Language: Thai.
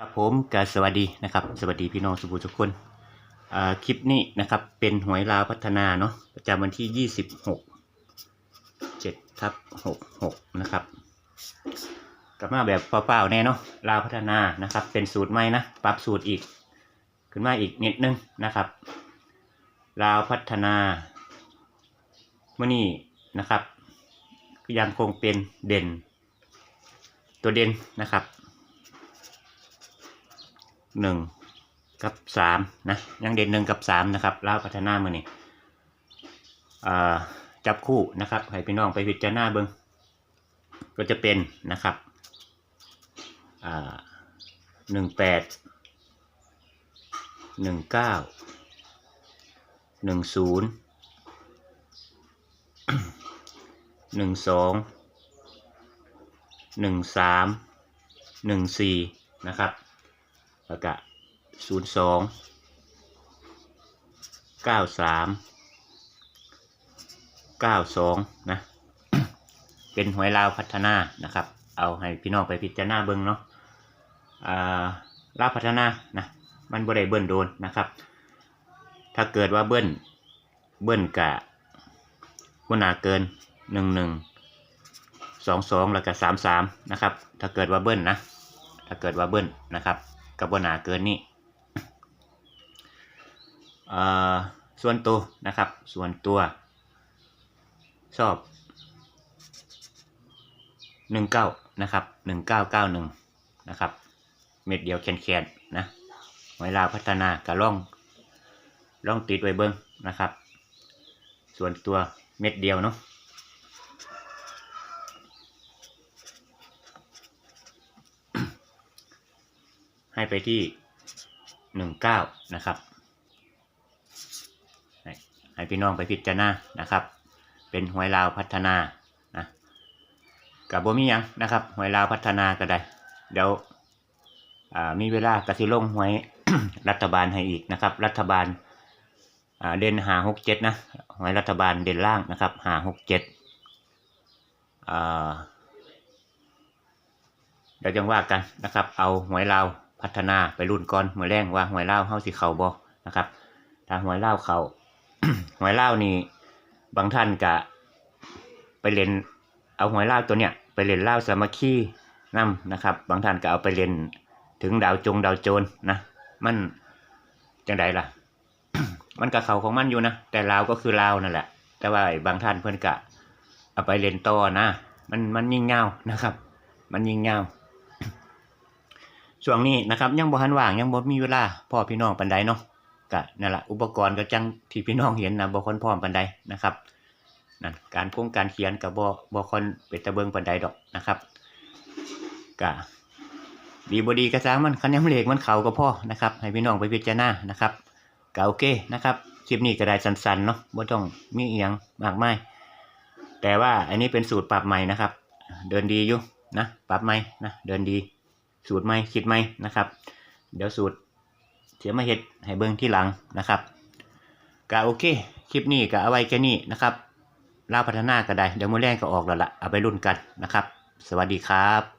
ครับผมกาสวัสดีนะครับ สวัสดีพี่น้องสุภูทุกคนคลิปนี้นะครับ เป็นหวยลาวพัฒนาเนาะประจำวันที่ 26 7ทับ66 นะครับกลับมาแบบเปล่าๆแน่เนาะลาวพัฒนานะครับ เป็นสูตรใหม่นะ ปรับสูตรอีก ขึ้นมาอีกนิดนึงนะครับลาวพัฒนาเมื่อนี้นะครับยังคงเป็นเด่น ตัวเด่นนะครับ หนึ่งกับสามนะยังเด่นหนึ่งกับสามนะครับลาวพัฒนามือนี่จับคู่นะครับให้พี่น้องไปพิจารณาเบิงก็จะเป็นนะครับหนึ่งแปดหนึ่งเก้าหนึ่งศูนย์หนึ่งสองหนึ่งสามหนึ่งสี่นะครับ แล้วก็ศูนย์สองเก้าสามเก้าสองนะ เป็นหวยลาวพัฒนานะครับ เอาให้พี่น้องไปพิจารณาเบิ้งเนาะอ่าลาวพัฒนานะ มันบ่ได้เบิ้ลโดนนะครับ ถ้าเกิดว่าเบิ้ลเบิ้ลกะบ่นาเกินหนึ่งหนึ่งสองสองแล้วก็สามสามนะครับ ถ้าเกิดว่าเบิ้ลนะ ถ้าเกิดว่าเบิ้ลนะครับ กับบหนาเกินนี่ส่วนตัวนะครับ ส่วนตัว ชอบหนึ่งเก้านะครับหนึ่งเก้าเก้าหนึ่งนะครับ เม็ดเดียวแคนๆนะเวลาพัฒนากะล่องล่องติดไว้เบิ้งนะครับ ส่วนตัวเม็ดเดียวเนาะ ให้ไปที่หนึ่งเก้านะครับให้พี่น้องไปพิจารณานะครับ เป็นหวยลาวพัฒนานะกับบมียังนะครับหวยลาวพัฒนาก็ได้ เดี๋ยวอ่ามีเวลากระสิลงหวยรัฐบาลให้อีกนะครับ รัฐบาลอ่าเด่นหาหกเจ็ดนะหวยรัฐบาลเด่นล่างนะครับหาหกเจ็ดอ่าเดี๋ยวจังว่ากันนะครับ เอาหวยลาว พัฒนาไปรุ่นก่อนเมื่อแรงว่าหวยเลาเฮาสิเขาบ่นะครับ ถ้าหวยเลาเขาหวยเลานี่บางท่านกะไปเล่นเอาหวยเลาตัวเนี้ยไปเล่นเลาสามัคคีนํนะครับ บางท่านก็เอาไปเล่นถึงดาวจงดาวโจรนะมันจังไดล่ะ มันก็เขาของมันอยู่นะแต่ลาวก็คือลาวนั่นแหละ แต่ว่าบางท่านเพิ่อนกะเอาไปเล่นต่อนะ มันมันยิ่งเงานะครับ มันยิ่งเงา ช่วงนี้นะครับยังบ่ทันว่างยังบ่มีเวลาพ่อพี่น้องปานใดเนาะก็นั่นแหละอุปกรณ์ก็จังที่พี่น้องเห็นนะบ่ค่อนพร้อมปานใดนะครับนั่นการพงการเขียนก็บ่บ่ค่อนเป็นตะเบิงปานใดดอกนะครับก็ดีบ่ดีก็สร้างมันคันยังเลขมันเข้าก็พ่อนะครับ ให้พี่น้องไปพิจารณานะครับก็โอเคนะครับคลิปนี้ก็ได้สั้นๆเนาะบ่ต้องมีเอียงมากมายแต่ว่าอันนี้เป็นสูตรปรับใหม่นะครับ เดินดีอยู่นะปรับใหม่นะเดินดี สูตรใหม่คิดใหม่นะครับ เดี๋ยวสูตรเสียมาเห็ดให้เบิ่งที่หลังนะครับก็โอเค คลิปนี้ก็เอาไว้แค่นี้นะครับเล่าพัฒนาก็ได้ เดี๋ยวมือแรงก็ออกแล้วล่ะเอาไปรุ่นกันนะครับ สวัสดีครับ